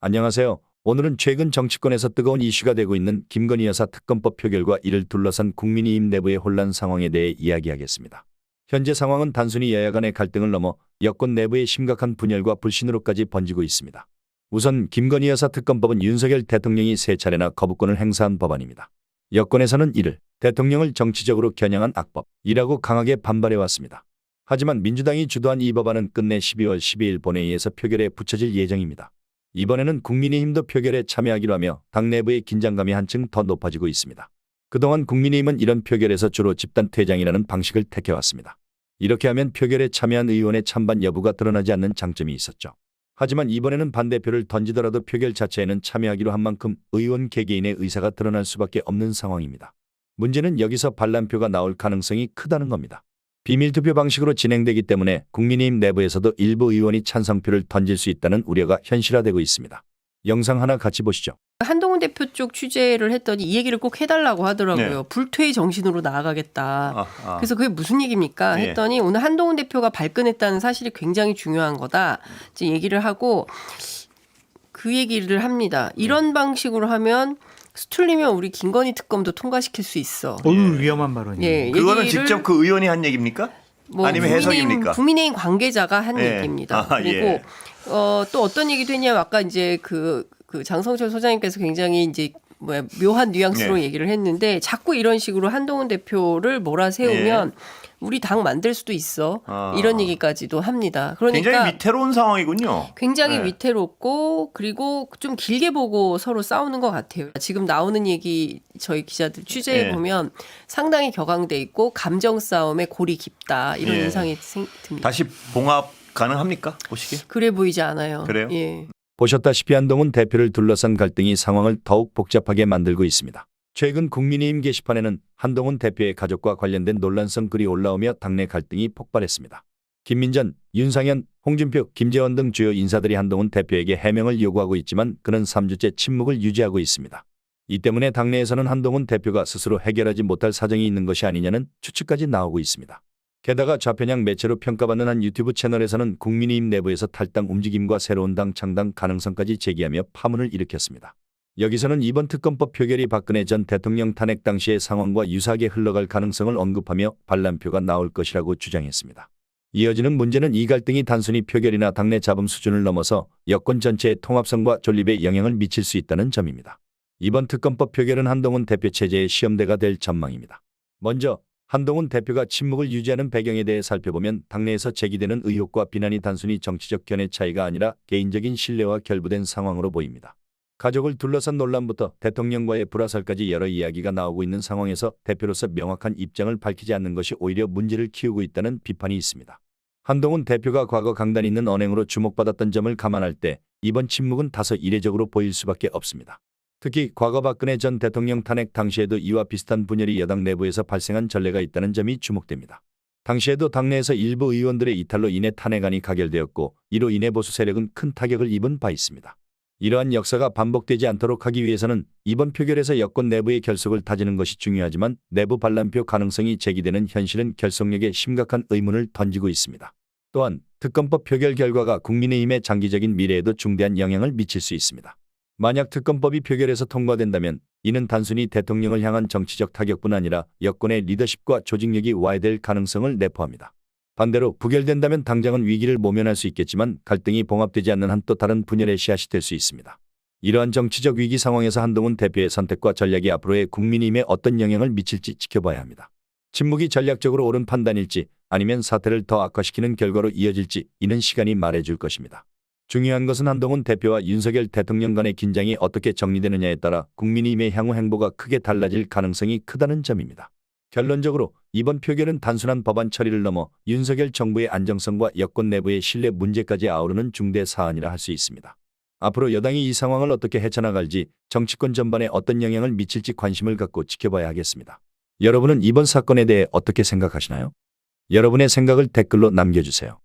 안녕하세요. 오늘은 최근 정치권에서 뜨거운 이슈가 되고 있는 김건희 여사 특검법 표결과 이를 둘러싼 국민의힘 내부의 혼란 상황에 대해 이야기하겠습니다. 현재 상황은 단순히 여야 간의 갈등을 넘어 여권 내부의 심각한 분열과 불신으로까지 번지고 있습니다. 우선 김건희 여사 특검법은 윤석열 대통령이 세 차례나 거부권을 행사한 법안입니다. 여권에서는 이를 대통령을 정치적으로 겨냥한 악법이라고 강하게 반발해왔습니다. 하지만 민주당이 주도한 이 법안은 끝내 12월 12일 본회의에서 표결에 붙여질 예정입니다. 이번에는 국민의힘도 표결에 참여하기로 하며 당 내부의 긴장감이 한층 더 높아지고 있습니다. 그동안 국민의힘은 이런 표결에서 주로 집단 퇴장이라는 방식을 택해왔습니다. 이렇게 하면 표결에 참여한 의원의 찬반 여부가 드러나지 않는 장점이 있었죠. 하지만 이번에는 반대표를 던지더라도 표결 자체에는 참여하기로 한 만큼 의원 개개인의 의사가 드러날 수밖에 없는 상황입니다. 문제는 여기서 반란표가 나올 가능성이 크다는 겁니다. 비밀 투표 방식으로 진행되기 때문에 국민의힘 내부에서도 일부 의원이 찬성표를 던질 수 있다는 우려가 현실화되고 있습니다. 영상 하나 같이 보시죠. 한동훈 대표 쪽 취재를 했더니 이 얘기를 꼭 해달라고 하더라고요. 네. 불퇴의 정신으로 나아가겠다. 아, 아. 그래서 그게 무슨 얘기입니까? 예. 했더니 오늘 한동훈 대표가 발끈했다는 사실이 굉장히 중요한 거다. 이제 얘기를 하고 그 얘기를 합니다. 이런 방식으로 하면 수틀리면 우리 김건희 특검도 통과시킬 수 있어. 어유 위험한 발언이에요. 예, 그거는 직접 그 의원이 한 얘기입니까? 뭐 아니면 국민의힘- 해석입니까? 국민의힘 관계자가 한 예. 얘기입니다. 아, 그리고 예. 어, 또 어떤 얘기도 했냐면 아까 이제 그, 그 장성철 소장님께서 굉장히 이제 뭐야 묘한 뉘앙스로 예. 얘기를 했는데 자꾸 이런 식으로 한동훈 대표를 몰아세우면 우리 당 만들 수도 있어 예. 아. 이런 얘기까지도 합니다. 그러니까 굉장히 위태로운 상황이군요. 굉장히 네. 위태롭고 그리고 좀 길게 보고 서로 싸우는 것 같아요. 지금 나오는 얘기 저희 기자들 취재해 네. 보면 상당히 격앙돼 있고 감정 싸움에 골이 깊다 이런 예. 인상이 생- 듭니다. 다시 봉합 가능합니까? 보시기에. 그래 보이지 않아요. 그래요? 예. 보셨다시피 한동훈 대표를 둘러싼 갈등이 상황을 더욱 복잡하게 만들고 있습니다. 최근 국민의힘 게시판에는 한동훈 대표의 가족과 관련된 논란성 글이 올라오며 당내 갈등이 폭발했습니다. 김민전, 윤상현, 홍준표, 김재원 등 주요 인사들이 한동훈 대표에게 해명을 요구하고 있지만 그는 3주째 침묵을 유지하고 있습니다. 이 때문에 당내에서는 한동훈 대표가 스스로 해결하지 못할 사정이 있는 것이 아니냐는 추측까지 나오고 있습니다. 게다가 좌편향 매체로 평가받는 한 유튜브 채널에서는 국민의힘 내부에서 탈당 움직임과 새로운 당 창당 가능성까지 제기하며 파문을 일으켰습니다. 여기서는 이번 특검법 표결이 박근혜 전 대통령 탄핵 당시의 상황과 유사하게 흘러갈 가능성을 언급하며 반란표가 나올 것이라고 주장했습니다. 이어지는 문제는 이 갈등이 단순히 표결이나 당내 잡음 수준을 넘어서 여권 전체의 통합성과 존립에 영향을 미칠 수 있다는 점입니다. 이번 특검법 표결은 한동훈 대표 체제의 시험대가 될 전망입니다. 먼저 한동훈 대표가 침묵을 유지하는 배경에 대해 살펴보면 당내에서 제기되는 의혹과 비난이 단순히 정치적 견해 차이가 아니라 개인적인 신뢰와 결부된 상황으로 보입니다. 가족을 둘러싼 논란부터 대통령과의 불화설까지 여러 이야기가 나오고 있는 상황에서 대표로서 명확한 입장을 밝히지 않는 것이 오히려 문제를 키우고 있다는 비판이 있습니다. 한동훈 대표가 과거 강단 있는 언행으로 주목받았던 점을 감안할 때 이번 침묵은 다소 이례적으로 보일 수밖에 없습니다. 특히 과거 박근혜 전 대통령 탄핵 당시에도 이와 비슷한 분열이 여당 내부에서 발생한 전례가 있다는 점이 주목됩니다. 당시에도 당내에서 일부 의원들의 이탈로 인해 탄핵안이 가결되었고 이로 인해 보수 세력은 큰 타격을 입은 바 있습니다. 이러한 역사가 반복되지 않도록 하기 위해서는 이번 표결에서 여권 내부의 결속을 다지는 것이 중요하지만 내부 반란표 가능성이 제기되는 현실은 결속력에 심각한 의문을 던지고 있습니다. 또한 특검법 표결 결과가 국민의힘의 장기적인 미래에도 중대한 영향을 미칠 수 있습니다. 만약 특검법이 표결에서 통과된다면 이는 단순히 대통령을 향한 정치적 타격뿐 아니라 여권의 리더십과 조직력이 와해될 가능성을 내포합니다. 반대로 부결된다면 당장은 위기를 모면할 수 있겠지만 갈등이 봉합되지 않는 한 또 다른 분열의 씨앗이 될 수 있습니다. 이러한 정치적 위기 상황에서 한동훈 대표의 선택과 전략이 앞으로의 국민의힘에 어떤 영향을 미칠지 지켜봐야 합니다. 침묵이 전략적으로 옳은 판단일지 아니면 사태를 더 악화시키는 결과로 이어질지 이는 시간이 말해줄 것입니다. 중요한 것은 한동훈 대표와 윤석열 대통령 간의 긴장이 어떻게 정리되느냐에 따라 국민의힘의 향후 행보가 크게 달라질 가능성이 크다는 점입니다. 결론적으로 이번 표결은 단순한 법안 처리를 넘어 윤석열 정부의 안정성과 여권 내부의 신뢰 문제까지 아우르는 중대 사안이라 할 수 있습니다. 앞으로 여당이 이 상황을 어떻게 헤쳐나갈지 정치권 전반에 어떤 영향을 미칠지 관심을 갖고 지켜봐야 하겠습니다. 여러분은 이번 사건에 대해 어떻게 생각하시나요? 여러분의 생각을 댓글로 남겨주세요.